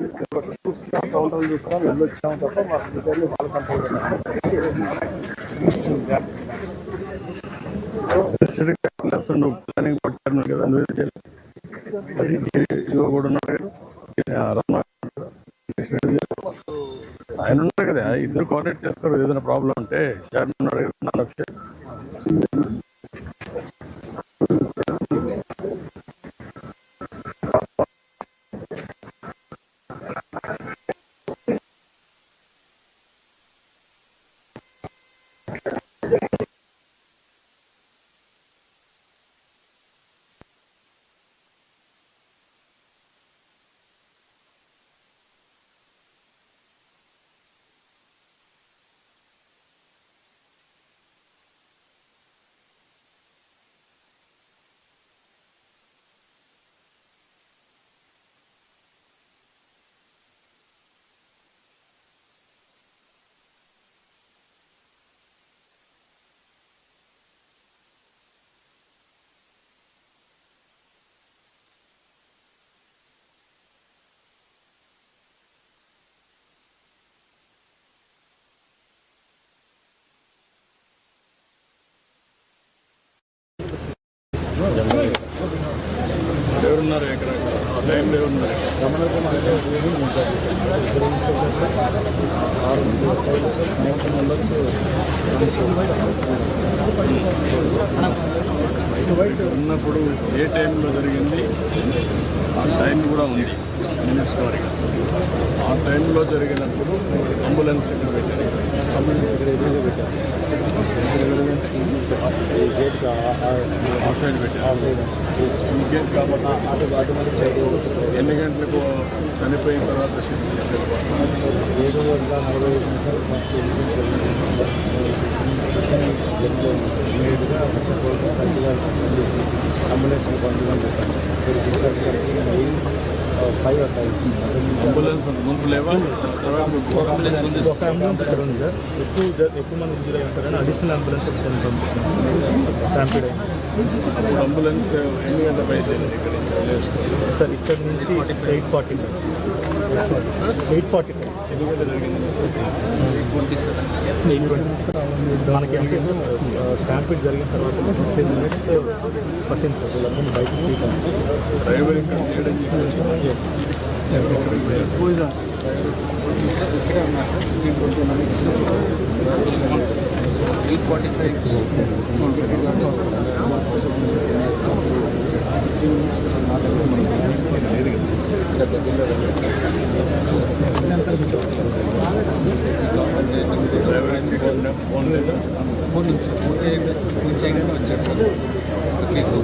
కౌంటర్లు తప్ప రిపేర్లు వాళ్ళ కంట్రోల్ ప్లానింగ్ పట్టాను కదా కూడా ఉన్నాడు ఆయన ఉన్నారు కదా ఇద్దరు కోఆర్డినేట్ చేస్తారు ఏదైనా ప్రాబ్లం ఉంటే చైర్మన్ లక్ష్యం కదా, నాన్న అక్షయ్. ఎవరున్నారు ఇక్కడ లైన్లో ఎవరున్నారు ఉన్నప్పుడు ఏ టైంలో జరిగింది? ఆ టైం కూడా ఉంది. మినిట్స్ వారిగా ఆ టైంలో జరిగినప్పుడు అంబులెన్స్ ఇక్కడ పెట్టారు? అంబులెన్స్ ఇక్కడ ఎదురుగా పెట్టారు? ఈ గేట్ ఆ సైడ్ పెట్టారు ఇంకేం కాబట్టి ఎన్ని గంటలకు చనిపోయిన తర్వాత షిఫ్ట్ చేశారు? ఏడు వందల నలభై నిమిషాలు మాకు ఇమీడియట్గా అంబులెన్స్ పంపించమని ఫైవ్ ఫైవ్ అంబులెన్స్ ముందు లేవా? అంబులెన్స్ ఉంది. ఒక అంబులెన్స్ ఇక్కడ ఉంది సార్. ఎక్కువ ఎక్కువ మంది ఇంజూర్ అవుతారని అడిషనల్ అంబులెన్స్ అయింది. అప్పుడు అంబులెన్స్ ఎన్ని గంటల బయలుదేరింది సార్ ఇక్కడ నుంచి ఎయిట్ ఫార్టీ ఎయిట్ ఫార్టీ ఎన్ని గంటలు జరిగింది? ట్వంటీ సెవెన్ మనకి అంటే స్టాంపీడ్ జరిగిన తర్వాత ఫిఫ్టీన్ మినిట్స్ పట్టింది సార్ వీళ్ళందరినీ బయటకు తీయడం డ్రైవర్ ఫోన్ చేయడం చెప్పేసి eight forty five phone phone లేదా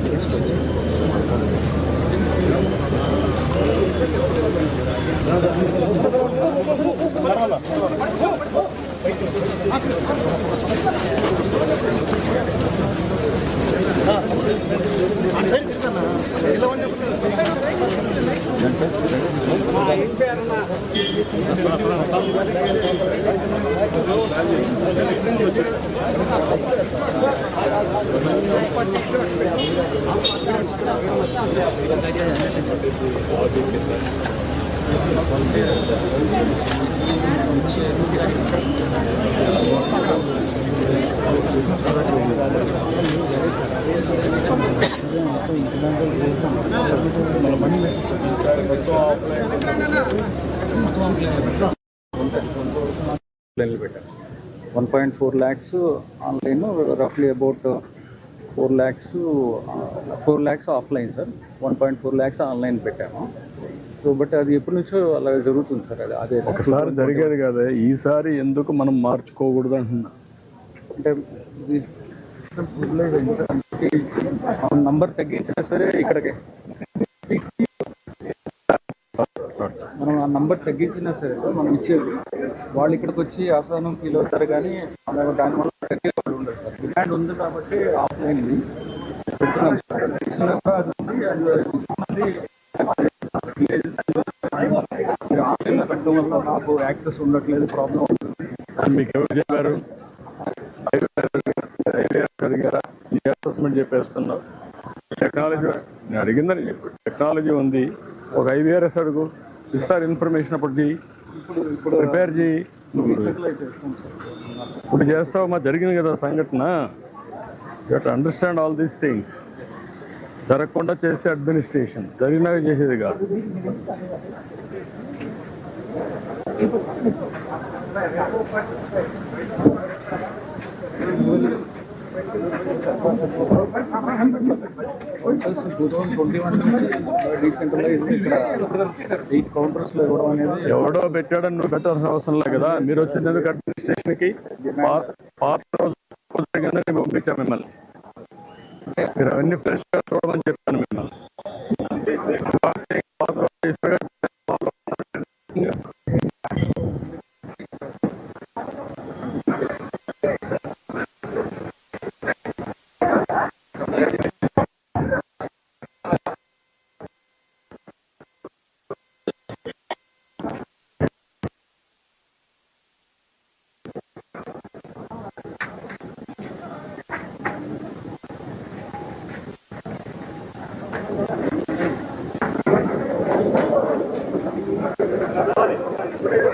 ఫోన్ నుంచి పెట్టాను one point four lakhs online రఫ్లీ about four lakhs four lakhs offline sir one point four lakhs online పెట్టాము. సో బట్ అది ఎప్పటి నుంచో అలా జరుగుతుంది సార్ అది అదే. ఒకసారి జరిగేది కదా. ఈసారి ఎందుకు మనం మార్చుకోకూడదు అంటున్నా. అంటే నంబర్ తగ్గించినా సరే ఇక్కడికి మనం ఆ నంబర్ తగ్గించినా సరే సార్ మనం ఇచ్చేది. వాళ్ళు ఇక్కడికి వచ్చి ఆసానం ఫీల్ అవుతారు కానీ దానివల్ల తగ్గే వాళ్ళు ఉండరు సార్. డిమాండ్ ఉంది కాబట్టి ఆఫ్లైన్ ఇది. పెడుతున్నాం సార్. ఆన్లైన్లో పెట్టడం వల్ల నాకు యాక్సెస్ ఉండట్లేదు ప్రాబ్లం మీకు ఎవరు చెప్పారు అడిగారా ఈ అని చెప్పేస్తున్నావు. టెక్నాలజీ నేను అడిగిందని చెప్పు. టెక్నాలజీ ఉంది. ఒక ఐవీఆర్ఎస్ అడుగు. ఇస్తారు ఇన్ఫర్మేషన్ అప్పుడు చేయి ఇప్పుడు ఇప్పుడు ప్రిపేర్ చేయి ఇప్పుడు చేస్తావు మా జరిగింది కదా సంఘటన. You understand all these things జరగకుండా చేస్తే అడ్మినిస్ట్రేషన్ జరిగినాక చేసేది కాదు. Thank you. ఎవడో పెట్టాడని నువ్వు పెట్టాల్సిన అవసరం లేదు కదా. మీరు వచ్చినందుకు అడ్మినిస్ట్రేషన్కి పాత రోజు పంపించాం మిమ్మల్ని. మీరు అవన్నీ ఫ్రెష్గా చూడమని చెప్పాను మిమ్మల్ని.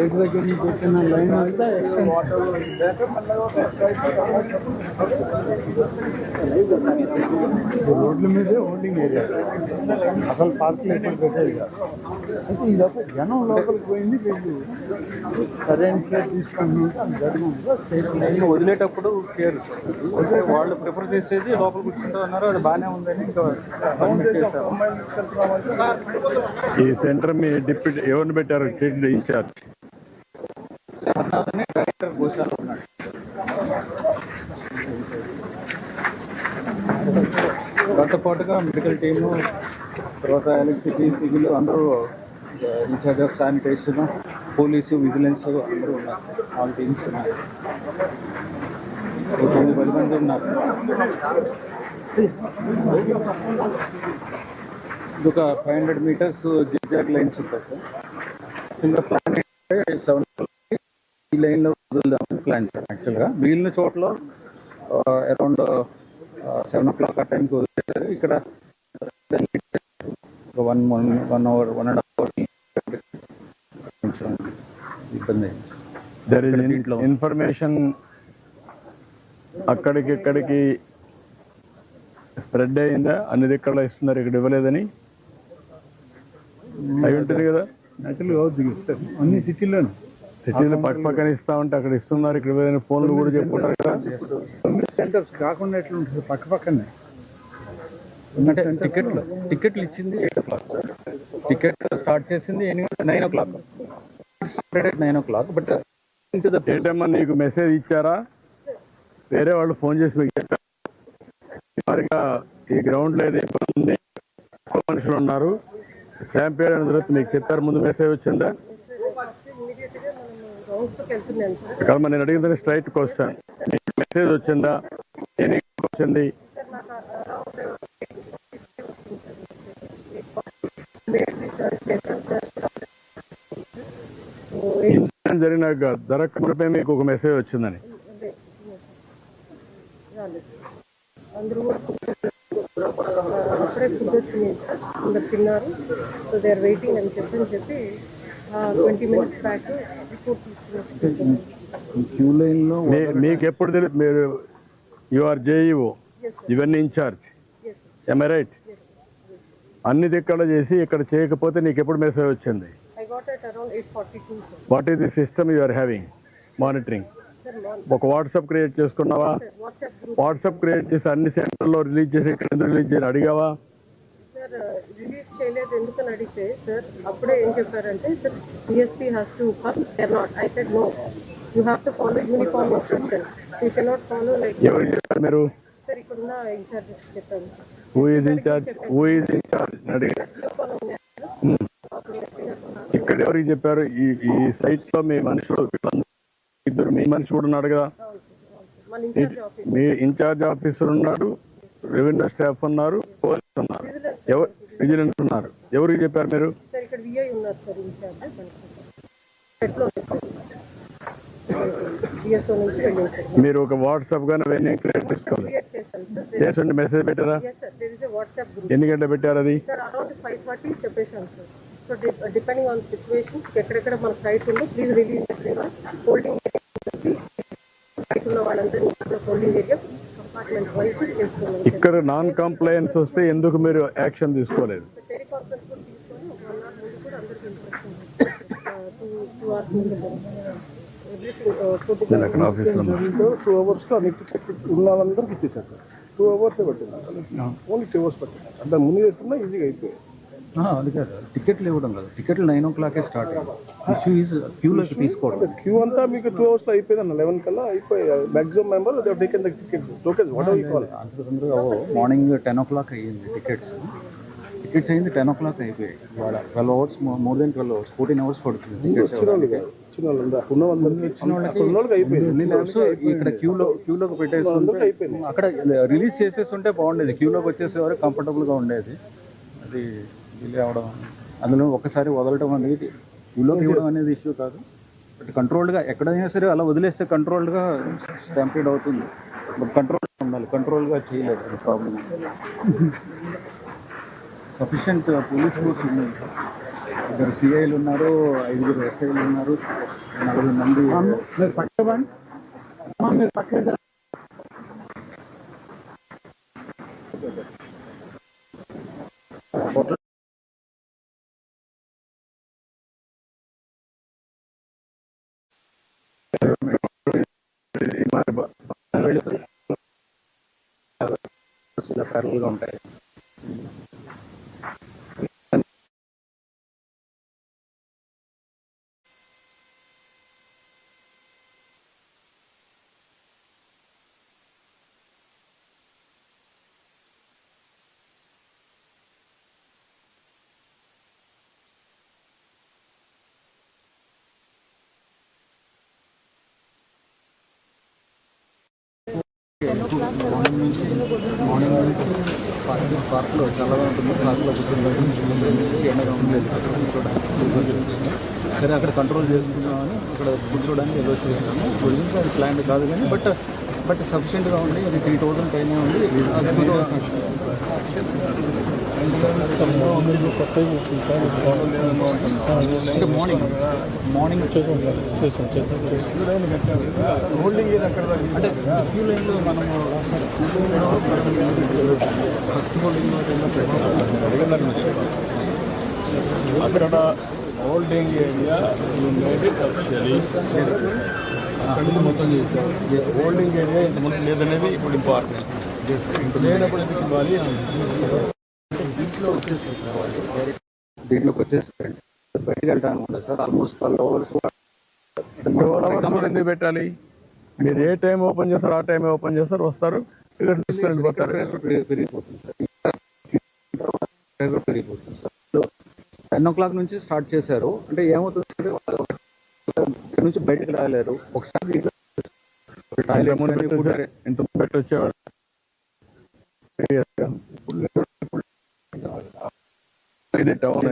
గేట్ దగ్గర నుంచి వచ్చిన లైన్ అయితే రోడ్ల మీదే హోల్డింగ్ ఏరియా. అసలు పార్కులు ఎక్కడ పెట్టేది అయితే ఇదొక జనం లోపలికి పోయింది వీళ్ళు. సరైన కేర్ తీసుకుంటున్నారు లైన్ వదిలేటప్పుడు కేర్ వాళ్ళు ప్రిఫర్ చేసేది లోపల కూర్చుంటూ ఉన్నారు అది బాగానే ఉందని ఇంకా ఈ సెంటర్ మీ డిప్యూటీ ఎవరిని పెట్టారు? ఇన్ఛార్జ్. అతనే డైరెక్టర్ గోశాల ఉన్నాడు. దాంతో పాటుగా మెడికల్ టీము తర్వాత ఎలక్ట్రిసిటీ సివిల్ అందరూ incharge of sanitation police vigilance అందరూ ఉన్నారు. ఆల్ టీమ్స్ ఉన్నారు. తొమ్మిది పది మంది ఉన్నారు. ఇది ఒక five hundred meters zigzag lines ఉంటాయి సార్. ఇంకా ప్లాన్ సెవెన్ ఈ లైన్లో వదులుదామని ప్లాన్ యాక్చువల్గా మిగిలిన చోట్ల అరౌండ్ సెవెన్ ఓ క్లాక్ ఆ టైంకి వదిలేశారు. ఇక్కడ one one one hour one and half hour ఇబ్బంది అయింది. దర్ ఇస్ దీంట్లో. ఇన్ఫర్మేషన్ అక్కడికి ఇక్కడికి స్ప్రెడ్ అయిందా? అన్ని దిక్కల్లో ఇస్తున్నారు ఇక్కడ ఇవ్వలేదని? అయి ఉంటుంది కదా? యాక్చువల్గా అన్ని సిటీలోనే సిటీలో పక్క పక్కన ఇస్తా ఉంటే అక్కడ ఇస్తున్నారు ఇక్కడ ఇవ్వలేదని ఫోన్లు కూడా చెప్పుకుంటారు కదా. సెంటర్స్ కాకుండా ఎట్లా ఉంటుంది పక్క పక్కనే అంటే టికెట్లు టికెట్లు ఇచ్చింది eight o'clock sir ticket start చేసింది nine o'clock. Nine o'clock but ఏంటమ్మా నీకు మెసేజ్ ఇచ్చారా? వేరే వాళ్ళు ఫోన్ చేసి మీకు చెప్పారు? ఈ గ్రౌండ్లో ఏదో ఇబ్బంది మనుషులు ఉన్నారు. అయిన తర్వాత మీకు చెప్పారు ముందు మెసేజ్ వచ్చిందా? రౌండ్స్కి ఇక్కడ నేను అడిగిన స్ట్రైట్ క్వశ్చన్ మెసేజ్ వచ్చిందా వచ్చింది ఇన్సిడెంట్ జరిగినాక జరగకపోతే మీకు ఒక మెసేజ్ వచ్చిందని అందరూ అప్పుడే ఫుడ్ వచ్చింది అందరు తిన్నారు సో దే ఆర్ వెయిటింగ్ అని చెప్పని చెప్పి ట్వంటీ మినిట్స్ బ్యాక్ మీకు ఎప్పుడు తెలియదు మీరు యు ఆర్ జేఈఓ ఇవన్నీ ఇన్ఛార్జ్ ఎమ్ రైట్ అన్ని దిక్కడ చేసి ఇక్కడ చేయకపోతే నీకు ఎప్పుడు మెసేజ్ వచ్చింది what is the system you are having monitoring ఒక వాట్సాప్ క్రియేట్ చేసుకున్నావా? వాట్సాప్ క్రియేట్ చేసి అన్ని సెంటర్లో రిలీజ్ చేసి ఇక్కడ రిలీజ్ చేయని అడిగావా? సార్ రిలీజ్ చేయలేదు ఎందుకని అడిగితే సార్ అప్పుడే ఏం చెప్పారంటే sir has to come there not I said no you have to follow uniform instruction you cannot follow like ఎవరు చెప్పారు మీరు? సార్ ఇక్కడున్న ఇన్ఛార్జ్ చెప్పాను. Who is incharge who is incharge అడిగారు. ఇక్కడ ఎవరికి చెప్పారు? ఈ ఈ సైట్లో మీ మనుషులు ఇద్దరు మీ మనిషి కూడా ఉన్నాడు కదా. మీ ఇన్ఛార్జ్ ఆఫీసర్ ఉన్నాడు. రెవెన్యూ స్టాఫ్ ఉన్నారు పోలీస్ ఉన్నారు. ఎవరు విజిలెన్స్ ఉన్నారు. ఎవరికి చెప్పారు మీరు? మీరు ఒక వాట్సాప్ గానీ అవన్నీ క్రియేట్ చేసుకోవాలి. చేసండి మెసేజ్ పెట్టారా? ఎన్ని గంటలు పెట్టారు అది? డిపెండింగ్ ఆన్ సిచ్యువేషన్ ఎక్కడెక్కడ మన సైట్ ఉందో please release holding holding area ఇక్కడ నాన్ కంప్లైన్స్ వస్తే ఎందుకు మీరు యాక్షన్ తీసుకోలేదు? నేను అక్కడ ఆఫీస్లో టూ అవర్స్లో అన్ని టికెట్ ఉన్న వాళ్ళందరికీ ఇచ్చేసారు సార్ టూ అవర్స్ పట్టింది. ఓన్లీ టూ అవర్స్ పట్టింది. అంటే ముందు చేసుకున్నా ఈజీగా అయిపోయాయి అది కాదు టికెట్లు ఇవ్వడం కాదు. టికెట్లు నైన్ ఓ క్లాకే స్టార్ట్ ఇష్యూ ఈజ్ క్యూలోకి తీసుకోవడం. క్యూ అంతా మీకు టూ అవర్స్లో అయిపోయింది అన్న. లెవెన్ కల్లా అయిపోయాయి maximum member taken the tickets tokens whatever call అంతకు మార్నింగ్ టెన్ ఓ క్లాక్ అయ్యింది టికెట్స్. టికెట్స్ అయింది టెన్ ఓ క్లాక్ అయిపోయాయి. Twelve hours more than twelve hours fourteen hours పడుతుంది టికెట్స్ ఇక్కడ క్యూలో క్యూలోకి పెట్టేసి అక్కడ రిలీజ్ చేసేసి ఉంటే బాగుండేది క్యూలోకి వచ్చేసేవారు కంఫర్టబుల్గా ఉండేది. అది డిలే అవడం అందులో ఒకసారి వదలటం అనేది క్యూలోకి ఇవ్వడం అనేది ఇష్యూ కాదు. బట్ కంట్రోల్డ్గా ఎక్కడైనా సరే అలా వదిలేస్తే కంట్రోల్డ్గా స్టాంపీడ్ అవుతుంది. బట్ కంట్రోల్ ఉండాలి. కంట్రోల్గా చేయలేదు. ప్రాబ్లం సఫిషియంట్ పోలీస్ ఫోర్స్ ఉంది ఇద్దరు సిఐలు ఉన్నారు ఐదుగురు ఎస్ఐలు ఉన్నారు నలుగురు మంది ప్యారల్గా ఉంటాయి మార్నింగ్ పార్క్లో చల్లగా ఉంటుంది పార్క్లో కూర్చొని ఎండగా ఉండలేదు సరే అక్కడ కంట్రోల్ చేసుకుందామని అక్కడ కూర్చోడానికి ఏదో చేస్తాము గురించి అది ప్లాన్ కాదు కానీ బట్ బట్ సఫిషియెంట్గా ఉండి అది త్రీ థౌజండ్ పైన ఉంది. అది మీరు అంటే మార్నింగ్ మార్నింగ్ హోల్డింగ్ అంటే క్యూ లైన్లో మనము ఫస్ట్ హోల్డింగ్ అక్కడ హోల్డింగ్ ఏరియా మొత్తం చేశారు హోల్డింగ్ ఏరియా ఇంతకుముందు లేదనేది ఇప్పుడు ఇంపార్టెంట్. లేనప్పుడు ఎందుకు ఇవ్వాలి దీంట్లోకి వచ్చేసి బయటకు సార్ ఆల్మోస్ట్ ట్వెల్వ్ అవర్స్ ఎందుకు పెట్టాలి మీరు ఏ టైం ఓపెన్ చేస్తారు ఆ టైం ఓపెన్ చేస్తారు వస్తారు. ఇక్కడ తీసుకొని పోతారు పెరిగిపోతుంది సార్ పెరిగిపోతుంది సార్ టెన్ ఓ క్లాక్ నుంచి స్టార్ట్ చేశారు. అంటే ఏమవుతుంది వాళ్ళు ఇక్కడ నుంచి బయటకు రాలేరు. ఒకసారి ఇంతకుముందు పెట్టొచ్చే- ఇంతకుముందు పెట్టొచ్చేవాడు ఇది టౌన్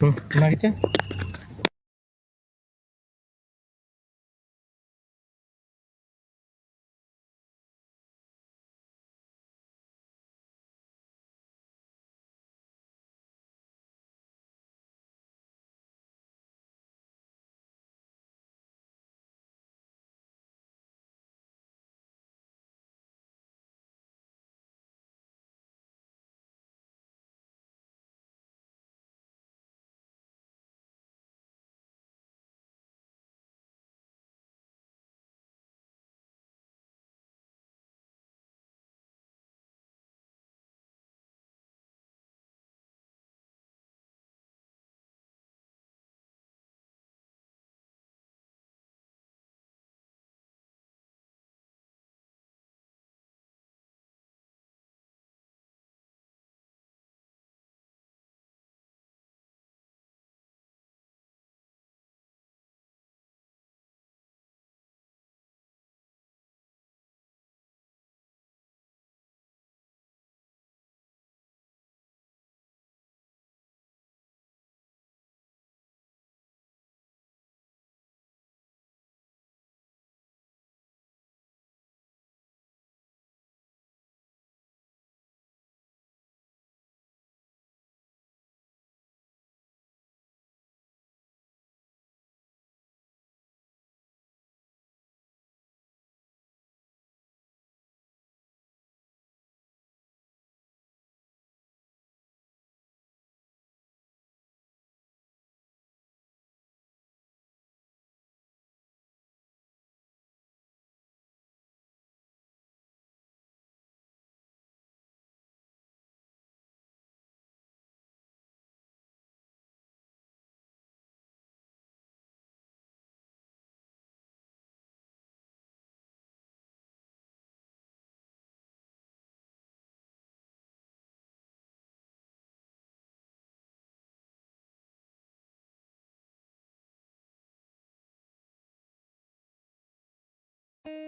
అయ్యా నాకు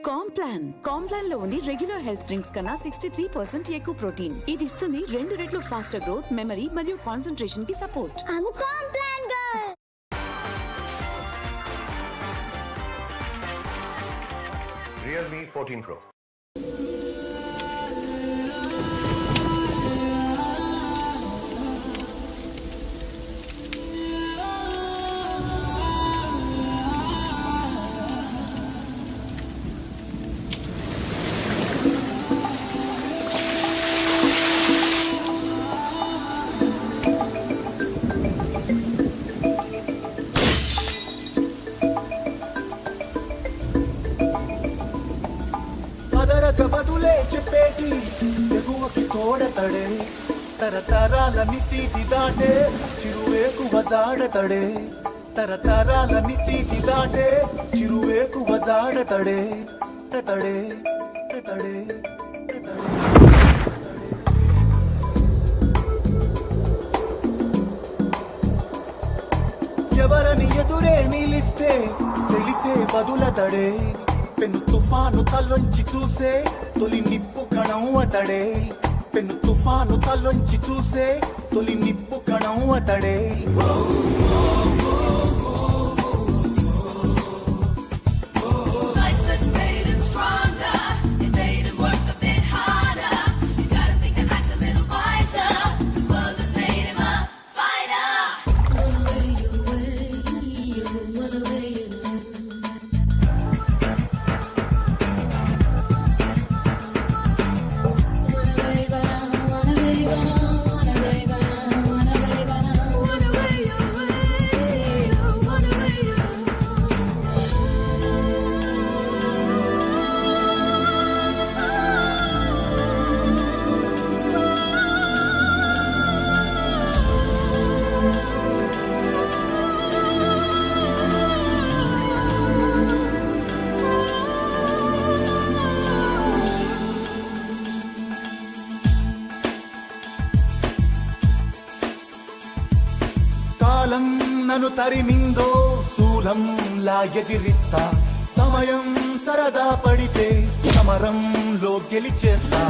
కాంప్లాన్. కాంప్లాన్లో ఉంది రెగ్యులర్ హెల్త్ డ్రింక్స్ కన్నా సిక్స్టీ త్రీ పర్సెంట్ ఎక్కువ ప్రోటీన్. ఇది ఇస్తుంది రెండు రెట్లు ఫాస్టర్ గ్రోత్ మెమరీ మరియు కాన్సన్ట్రేషన్కి సపోర్ట్ I'm a Complan జాడతడే తరతరాల నిసీతి దాటే చిరువేకువ జాడతడే తడే తడే తడే ఎవరని ఎదురే నిలిస్తే తెలిసే బదులతడే. పెను తుఫాను తల్లొంచి చూసే తొలి నిప్పు కణం అతడే. పెను తుఫాను తల్లొంచి చూసే తొలి నిప్పు కణం అతడే. ತರಿಮಿಂದೋ ಸೂಲಂ లాయదిరిస్తా సమయం సరదా పడితే సమరంలో గెలిచేస్తా.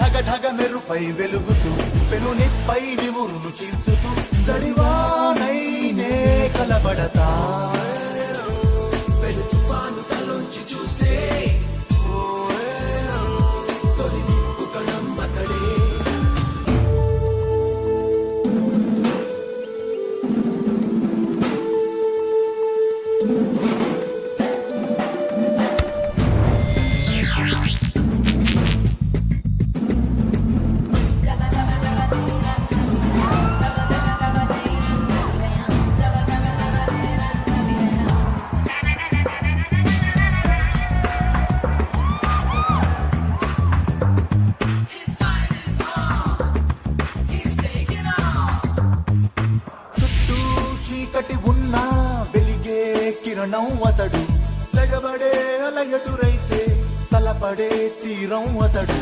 పై మెరుపై వెలుగుతూ పెనునిపై నివురును చీల్చుతూ జడివానైనే కలబడతా. you say. నవ్వతడు తెగబడే అలయదురైతే తలపడే తీరం అతడు.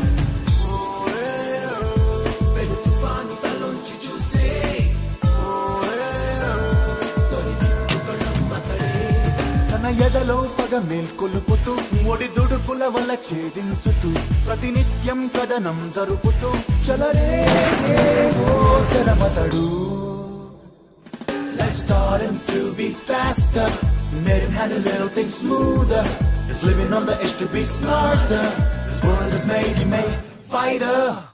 ఎదలో పగ మేల్కొలుపుతూ ఒడి దుడుకుల వల్ల ఛేదించుతూ ప్రతినిత్యం కథనం జరుపుతూ చలరేతడు శరమతడు Life starting to be faster. Made him handle little things smoother. It's living on the edge to be smarter. This world is made, him may fighter.